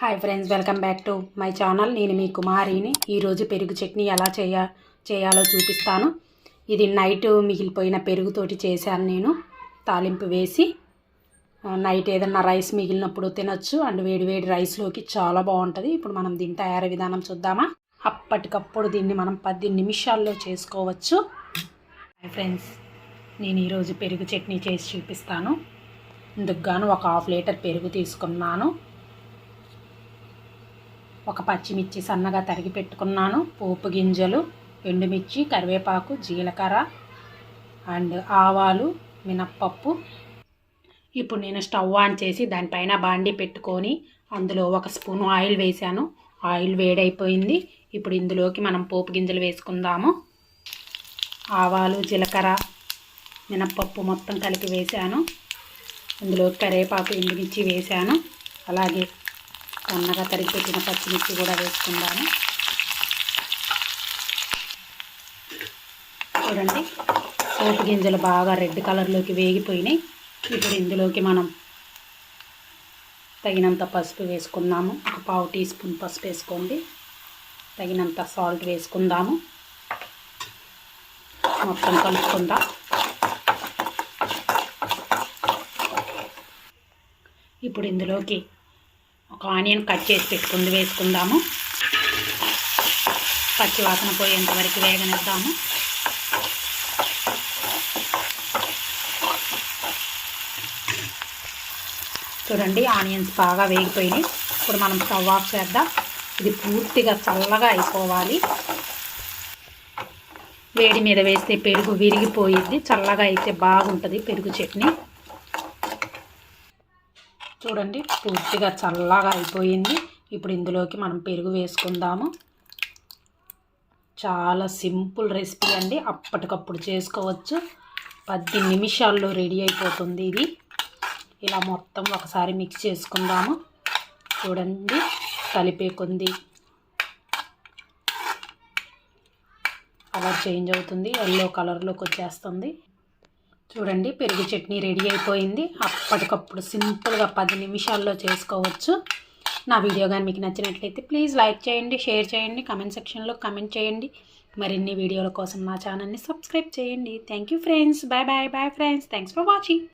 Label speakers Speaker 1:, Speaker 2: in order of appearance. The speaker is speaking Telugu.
Speaker 1: Hi friends welcome back to my channel నేను మీ కుమారిని. ఈరోజు పెరుగు చట్నీ ఎలా చేయ చేయాలో చూపిస్తాను. ఇది నైట్ మిగిలిపోయిన పెరుగుతోటి చేశాను నేను. తాలింపు వేసి నైట్ ఏదన్నా రైస్ మిగిలినప్పుడు తినచ్చు. అండ్ వేడివేడి రైస్లోకి చాలా బాగుంటుంది. ఇప్పుడు మనం దీని తయారీ విధానం చూద్దామా? అప్పటికప్పుడు దీన్ని మనం పది నిమిషాల్లో చేసుకోవచ్చు. హాయ్ ఫ్రెండ్స్ నేను ఈరోజు పెరుగు చట్నీ చేసి చూపిస్తాను. ఇందుకు గాను ఒక హాఫ్ లీటర్ పెరుగు తీసుకున్నాను. ఒక పచ్చిమిర్చి సన్నగా తరిగి పెట్టుకున్నాను. పోపు గింజలు ఎండుమిర్చి కరివేపాకు జీలకర్ర అండ్ ఆవాలు మినప్పప్పు. ఇప్పుడు నేను స్టవ్ ఆన్ చేసి దానిపైన బాండి పెట్టుకొని అందులో ఒక స్పూన్ ఆయిల్ వేసాను ఆయిల్ వేడైపోయింది. ఇప్పుడు ఇందులోకి మనం పోపు గింజలు వేసుకుందాము. ఆవాలు జీలకర్ర మినప్పప్పు మొత్తం కలిపి వేసాను ఇందులో కరివేపాకు ఎండుమిర్చి వేసాను అలాగే సన్నగా తరిగి పెట్టిన పచ్చిమిర్చి కూడా వేసుకుందాము. చూడండి సోపు గింజలు బాగా రెడ్ కలర్లోకి వేగిపోయినాయి. ఇప్పుడు ఇందులోకి మనం తగినంత పసుపు వేసుకుందాము. ఒక పావు టీ స్పూన్ పసుపు వేసుకోండి. తగినంత సాల్ట్ వేసుకుందాము. మొత్తం కలుపుకుందాం. ఇప్పుడు ఇందులోకి ఒక ఆనియన్ కట్ చేసి పెట్టుకుంది వేసుకుందాము. పచ్చి వాసన పోయేంత వరకు వేగనిద్దాము. చూడండి ఆనియన్స్ బాగా వేగిపోయినాయి. ఇప్పుడు మనం స్టవ్ ఆఫ్ చేద్దాం. ఇది పూర్తిగా చల్లగా అయిపోవాలి. వేడి మీద వేస్తే పెరుగు విరిగిపోయింది చల్లగా అయితే బాగుంటుంది పెరుగు చట్నీ. చూడండి పూర్తిగా చల్లగా అయిపోయింది. ఇప్పుడు ఇందులోకి మనం పెరుగు వేసుకుందాము. చాలా సింపుల్ రెసిపీ అండి. అప్పటికప్పుడు చేసుకోవచ్చు. పది నిమిషాల్లో రెడీ అయిపోతుంది ఇది. ఇలా మొత్తం ఒకసారి మిక్స్ చేసుకుందాము. చూడండి కలిపే కొంది కలర్ చేంజ్ అవుతుంది. ఎల్లో కలర్లోకి వచ్చేస్తుంది. చూడండి పెరుగు చట్నీ రెడీ అయిపోయింది. అప్పటికప్పుడు సింపుల్గా పది నిమిషాల్లో చేసుకోవచ్చు. నా వీడియో కానీ మీకు నచ్చినట్లయితే ప్లీజ్ లైక్ చేయండి షేర్ చేయండి కమెంట్ సెక్షన్లో కమెంట్ చేయండి. మరిన్ని వీడియోల కోసం నా ఛానల్ని సబ్స్క్రైబ్ చేయండి. Thank you friends. Bye bye bye friends. Thanks for watching.